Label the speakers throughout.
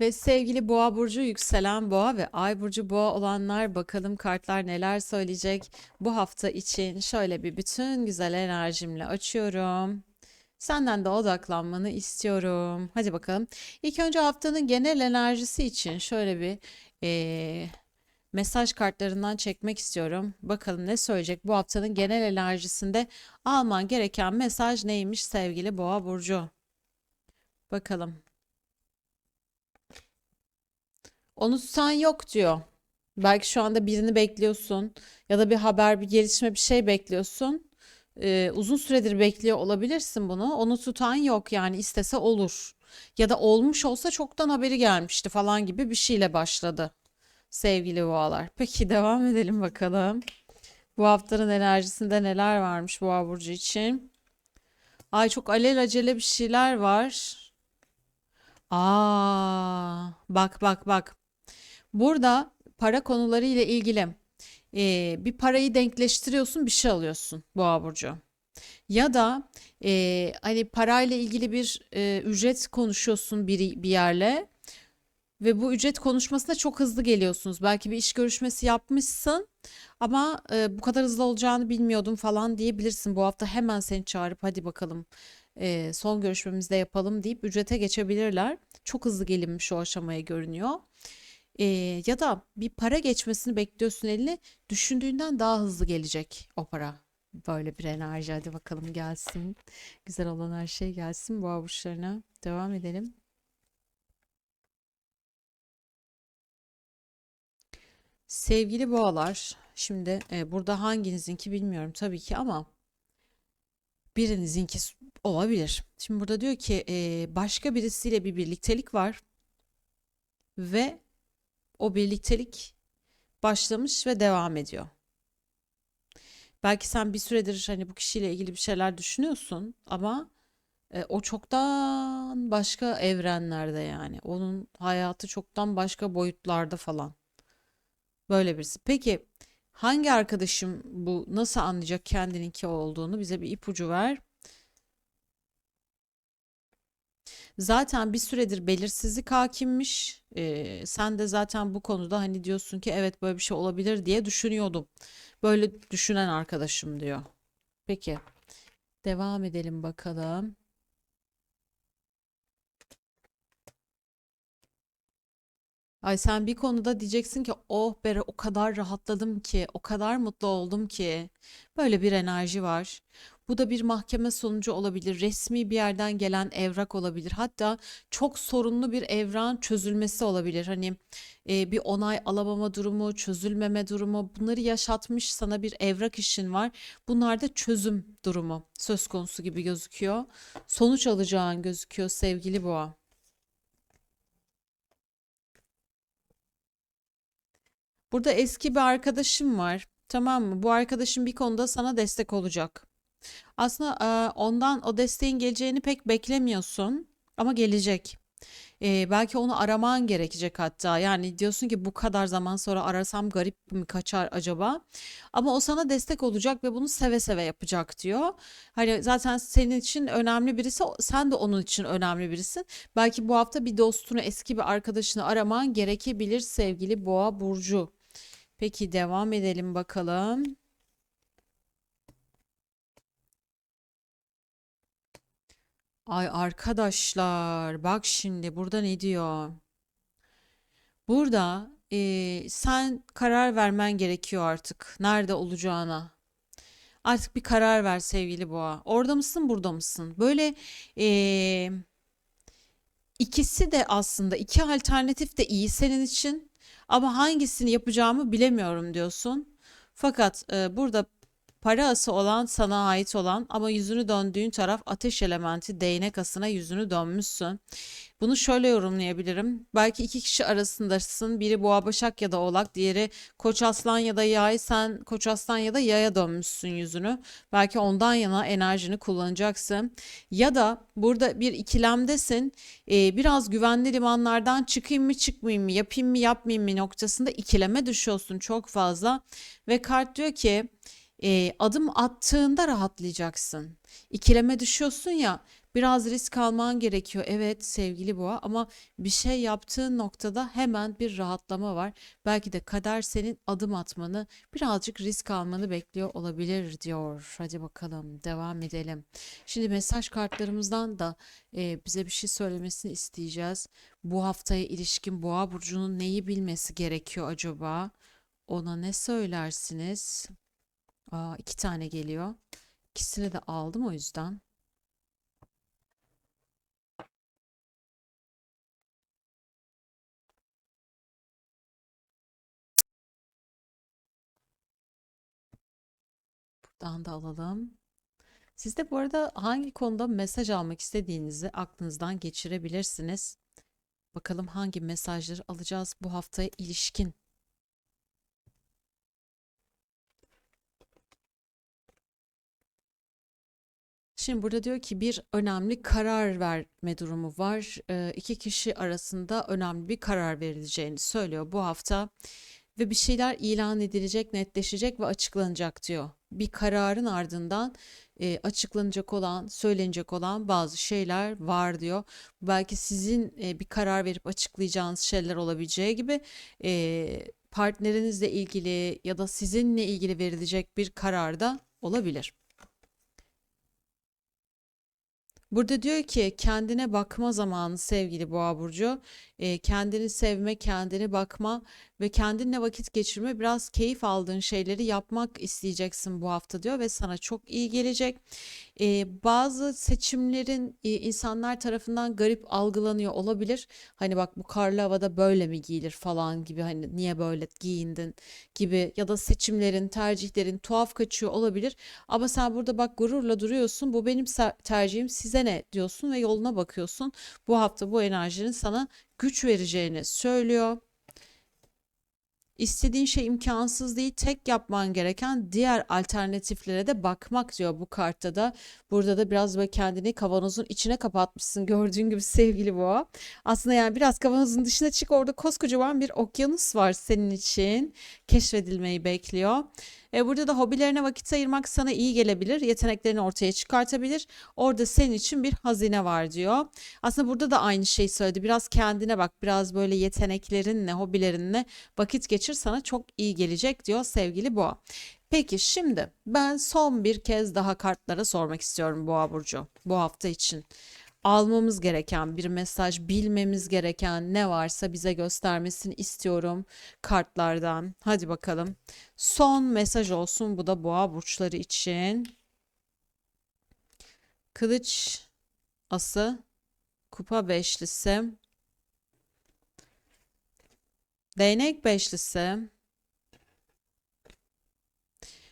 Speaker 1: Ve sevgili Boğa burcu, yükselen Boğa ve Ay burcu Boğa olanlar bakalım kartlar neler söyleyecek bu hafta için. Şöyle bir bütün güzel enerjimle açıyorum. Senden de odaklanmanı istiyorum. Hadi bakalım. İlk önce haftanın genel enerjisi için şöyle bir eee, mesaj kartlarından çekmek istiyorum. Bakalım ne söyleyecek bu haftanın genel enerjisinde alman gereken mesaj neymiş sevgili Boğa burcu? Bakalım. Onu tutan yok diyor. Belki şu anda birini bekliyorsun ya da bir haber, bir gelişme, bir şey bekliyorsun. Ee, uzun süredir bekliyor olabilirsin bunu. Onu tutan yok yani istese olur. Ya da olmuş olsa çoktan haberi gelmişti falan gibi bir şeyle başladı sevgili boğalar. Peki devam edelim bakalım. Bu haftanın enerjisinde neler varmış boğa burcu için? Ay çok alelacele bir şeyler var. Aa, bak bak bak. Burada para konuları ile ilgili e, bir parayı denkleştiriyorsun, bir şey alıyorsun Boğa burcu. Ya da e, hani parayla ilgili bir e, ücret konuşuyorsun bir, bir yerle ve bu ücret konuşmasına çok hızlı geliyorsunuz. Belki bir iş görüşmesi yapmışsın ama e, bu kadar hızlı olacağını bilmiyordum falan diyebilirsin. Bu hafta hemen seni çağırıp hadi bakalım e, son görüşmemizde yapalım deyip ücrete geçebilirler. Çok hızlı gelinmiş o aşamaya görünüyor. Ee, ya da bir para geçmesini bekliyorsun eline düşündüğünden daha hızlı gelecek o para. Böyle bir enerji hadi bakalım gelsin. Güzel olan her şey gelsin boğa burçlarına. Devam edelim. Sevgili boğalar, şimdi e, burada hanginizinki bilmiyorum tabii ki ama birinizinki olabilir. Şimdi burada diyor ki e, başka birisiyle bir birliktelik var ve o birliktelik başlamış ve devam ediyor. Belki sen bir süredir hani bu kişiyle ilgili bir şeyler düşünüyorsun ama e, o çoktan başka evrenlerde yani. Onun hayatı çoktan başka boyutlarda falan. Böyle birisi. Peki hangi arkadaşım bu nasıl anlayacak kendininki olduğunu bize bir ipucu ver. Zaten bir süredir belirsizlik hakimmiş. Ee, sen de zaten bu konuda hani diyorsun ki evet böyle bir şey olabilir diye düşünüyordum. Böyle düşünen arkadaşım diyor. Peki devam edelim bakalım. Ay sen bir konuda diyeceksin ki oh be o kadar rahatladım ki, o kadar mutlu oldum ki. Böyle bir enerji var. Bu da bir mahkeme sonucu olabilir, resmi bir yerden gelen evrak olabilir. Hatta çok sorunlu bir evran çözülmesi olabilir. Hani e, bir onay alamama durumu, çözülmeme durumu, bunları yaşatmış sana bir evrak işin var. Bunlar da çözüm durumu söz konusu gibi gözüküyor. Sonuç alacağın gözüküyor sevgili boğa. Burada eski bir arkadaşım var. Tamam mı? Bu arkadaşım bir konuda sana destek olacak. Aslında e, ondan o desteğin geleceğini pek beklemiyorsun ama gelecek. E, belki onu araman gerekecek hatta. Yani diyorsun ki bu kadar zaman sonra arasam garip mi kaçar acaba? Ama o sana destek olacak ve bunu seve seve yapacak diyor. Hani zaten senin için önemli birisi, sen de onun için önemli birisin. Belki bu hafta bir dostunu, eski bir arkadaşını araman gerekebilir sevgili Boğa burcu. Peki devam edelim bakalım. Ay arkadaşlar bak şimdi burada ne diyor? Burada eee, sen karar vermen gerekiyor artık nerede olacağına. Artık bir karar ver sevgili boğa. Orada mısın, burada mısın? Böyle eee, ikisi de aslında iki alternatif de iyi senin için. Ama hangisini yapacağımı bilemiyorum diyorsun. Fakat e, burada para ası olan sana ait olan ama yüzünü döndüğün taraf ateş elementi değnek asına yüzünü dönmüşsün. Bunu şöyle yorumlayabilirim. Belki iki kişi arasındasın. Biri boğa başak ya da oğlak, diğeri koç aslan ya da yay. Sen koç aslan ya da yaya dönmüşsün yüzünü. Belki ondan yana enerjini kullanacaksın. Ya da burada bir ikilemdesin. Ee, biraz güvenli limanlardan çıkayım mı çıkmayayım mı, yapayım mı yapmayayım mı noktasında ikileme düşüyorsun çok fazla. Ve kart diyor ki e, adım attığında rahatlayacaksın. İkileme düşüyorsun ya Biraz risk alman gerekiyor. Evet sevgili boğa ama bir şey yaptığın noktada hemen bir rahatlama var. Belki de kader senin adım atmanı, birazcık risk almanı bekliyor olabilir diyor. Hadi bakalım devam edelim. Şimdi mesaj kartlarımızdan da e, bize bir şey söylemesini isteyeceğiz. Bu haftaya ilişkin boğa burcunun neyi bilmesi gerekiyor acaba? Ona ne söylersiniz? Aa, iki tane geliyor. İkisini de aldım o yüzden. Buradan da alalım. Siz de bu arada hangi konuda mesaj almak istediğinizi aklınızdan geçirebilirsiniz. Bakalım hangi mesajları alacağız bu haftaya ilişkin. Şimdi burada diyor ki bir önemli karar verme durumu var. Ee, iki kişi arasında önemli bir karar verileceğini söylüyor bu hafta ve bir şeyler ilan edilecek, netleşecek ve açıklanacak diyor. Bir kararın ardından e, açıklanacak olan, söylenecek olan bazı şeyler var diyor. Belki sizin e, bir karar verip açıklayacağınız şeyler olabileceği gibi e, partnerinizle ilgili ya da sizinle ilgili verilecek bir karar da olabilir. Burada diyor ki kendine bakma zamanı sevgili Boğa burcu. E, kendini sevme, kendini bakma ve kendinle vakit geçirme, biraz keyif aldığın şeyleri yapmak isteyeceksin bu hafta diyor ve sana çok iyi gelecek. E, bazı seçimlerin e, insanlar tarafından garip algılanıyor olabilir. Hani bak bu karlı havada böyle mi giyilir falan gibi hani niye böyle giyindin gibi ya da seçimlerin, tercihlerin tuhaf kaçıyor olabilir. Ama sen burada bak gururla duruyorsun. Bu benim tercihim size ne diyorsun ve yoluna bakıyorsun. Bu hafta bu enerjinin sana güç vereceğini söylüyor. İstediğin şey imkansız değil. Tek yapman gereken diğer alternatiflere de bakmak diyor bu kartta da. Burada da biraz böyle kendini kavanozun içine kapatmışsın gördüğün gibi sevgili boğa. Aslında yani biraz kavanozun dışına çık orada koskocaman bir okyanus var senin için. Keşfedilmeyi bekliyor. E, burada da hobilerine vakit ayırmak sana iyi gelebilir. Yeteneklerini ortaya çıkartabilir. Orada senin için bir hazine var diyor. Aslında burada da aynı şeyi söyledi. Biraz kendine bak. Biraz böyle yeteneklerinle, hobilerinle vakit geçir sana çok iyi gelecek diyor sevgili Boğa. Peki şimdi ben son bir kez daha kartlara sormak istiyorum Boğa burcu bu hafta için almamız gereken bir mesaj, bilmemiz gereken ne varsa bize göstermesini istiyorum kartlardan. Hadi bakalım. Son mesaj olsun bu da boğa burçları için. Kılıç ası, kupa beşlisi, değnek beşlisi.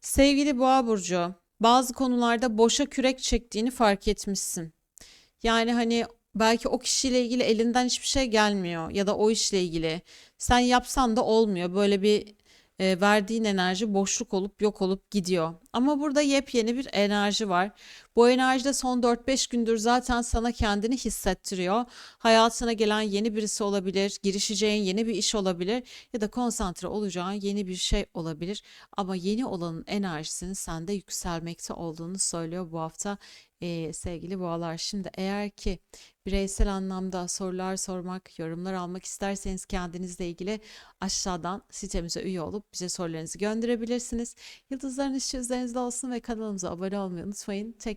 Speaker 1: Sevgili boğa burcu, bazı konularda boşa kürek çektiğini fark etmişsin. Yani hani belki o kişiyle ilgili elinden hiçbir şey gelmiyor ya da o işle ilgili. Sen yapsan da olmuyor. Böyle bir e, verdiğin enerji boşluk olup yok olup gidiyor. Ama burada yepyeni bir enerji var. Bu enerjide son 4-5 gündür zaten sana kendini hissettiriyor. Hayatına gelen yeni birisi olabilir, girişeceğin yeni bir iş olabilir ya da konsantre olacağın yeni bir şey olabilir. Ama yeni olanın enerjisinin sende yükselmekte olduğunu söylüyor bu hafta ee, sevgili boğalar. Şimdi eğer ki bireysel anlamda sorular sormak, yorumlar almak isterseniz kendinizle ilgili aşağıdan sitemize üye olup bize sorularınızı gönderebilirsiniz. Yıldızların işçi üzerinizde olsun ve kanalımıza abone olmayı unutmayın.